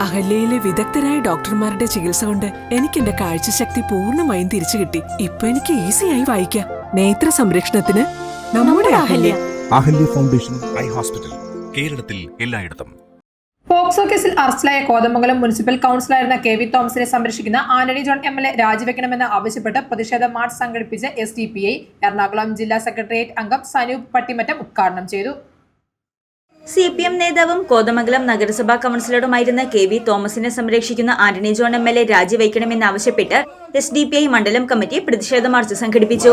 അഹല്യയിലെ വിദഗ്ധരായ ഡോക്ടർമാരുടെ ചികിത്സ കൊണ്ട് എനിക്ക് എന്റെ കാഴ്ചശക്തി പൂർണമായും തിരിച്ചു കിട്ടി. ഇപ്പൊ എനിക്ക് ഈസിയായി വായിക്കാം. നേത്ര സംരക്ഷണത്തിന് നമ്മുടെ Ahalya. Ahalya. Foundation eye hospital കേരളത്തിൽ എല്ലായിടത്തും. പോക്സോ കേസിൽ അറസ്റ്റിലായ കോതമംഗലം മുനിസിപ്പൽ കൌൺസിലറായിരുന്ന കെ വി തോമസിനെ സംരക്ഷിക്കുന്ന Antony John M L A രാജിവെക്കണമെന്ന് ആവശ്യപ്പെട്ട് പ്രതിഷേധ മാർച്ച് സംഘടിപ്പിച്ച S D P I Ernakulam ജില്ലാ സെക്രട്ടേറിയറ്റ് അംഗം സനൂപ് പട്ടിമറ്റം ഉദ്ഘാടനം ചെയ്തു. സി പി എം നേതാവും കോതമംഗലം നഗരസഭാ കൌൺസിലറുമായിരുന്ന കെ വി തോമസിനെ സംരക്ഷിക്കുന്ന Antony John M L A രാജിവയ്ക്കണമെന്നാവശ്യപ്പെട്ട് S D P I മണ്ഡലം കമ്മിറ്റി പ്രതിഷേധ മാർച്ച് സംഘടിപ്പിച്ചു.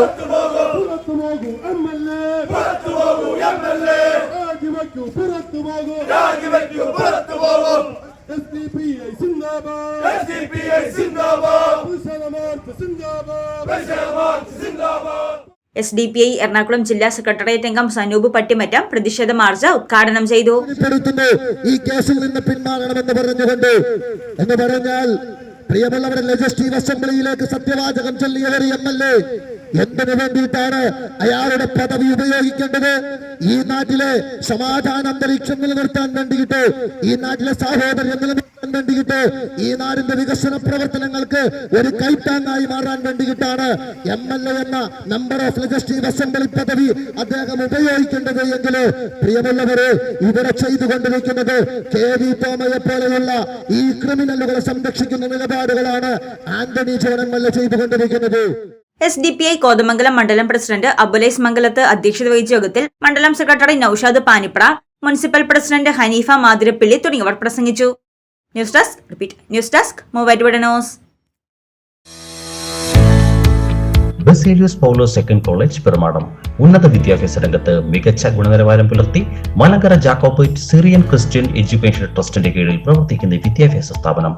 സിന്ദാബാദ് സിന്ദാബാദ് S D P I Ernakulam ജില്ലാ സെക്രട്ടേറിയറ്റ് അംഗം സനൂപ് പട്ടിമറ്റം പ്രതിഷേധ മാർച്ച് ഉദ്ഘാടനം ചെയ്തു. ഈ കേസിൽ നിന്ന് പിന്മാറണമെന്ന് പറഞ്ഞുകൊണ്ട് എന്ന് പറഞ്ഞാൽ പ്രിയമുള്ളവരെ ലെജിസ്ലേറ്റീവ് അസംബ്ലിയിലേക്ക് സത്യവാചകം ചൊല്ലിയവർ എം എൽ എ എന്തിനു വേണ്ടിയിട്ടാണ് അയാളുടെ പദവി ഉപയോഗിക്കേണ്ടത്? ഈ നാട്ടിലെ സമാധാന അന്തരീക്ഷം നിലനിർത്താൻ വേണ്ടിയിട്ട് ഈ നാട്ടിലെ സാഹോദര്യം വേണ്ടിയിട്ട് ഈ നാടിന്റെ വികസന പ്രവർത്തനങ്ങൾക്ക് ഒരു കൈത്താങ്ങായി മാറാൻ വേണ്ടിയിട്ടാണ് എം എൽ എ എന്ന നമ്പർ ഓഫ് ലെജിസ്ലേറ്റീവ് അസംബ്ലി പദവി അദ്ദേഹം ഉപയോഗിക്കേണ്ടത് എങ്കിൽ പ്രിയമുള്ളവരെ ഇവിടെ ചെയ്തുകൊണ്ടിരിക്കുന്നത് കെ വി തോമയെ പോലെയുള്ള ഈ ക്രിമിനലുകളെ സംരക്ഷിക്കുന്ന നിലപാടുകളാണ് Antony John M L A ചെയ്തുകൊണ്ടിരിക്കുന്നത്. S D P I Kothamangalam മണ്ഡലം പ്രസിഡന്റ് അബുലൈസ് മംഗലത്ത് അധ്യക്ഷത വഹിച്ച യോഗത്തിൽ മണ്ഡലം secretary Noushad Panipra municipal president Haneefa Mathirappilly തുടങ്ങിയവർ പ്രസംഗിച്ചു. News desk repeat. News desk Muvattupuzha Baselius Paulose second college Perumadam ഉന്നത വിദ്യാഭ്യാസ രംഗത്ത് മികച്ച ഗുണനിലവാരം പുലർത്തി Malankara Jacobite Syrian Christian education ട്രസ്റ്റിന്റെ കീഴിൽ പ്രവർത്തിക്കുന്ന വിദ്യാഭ്യാസ സ്ഥാപനം.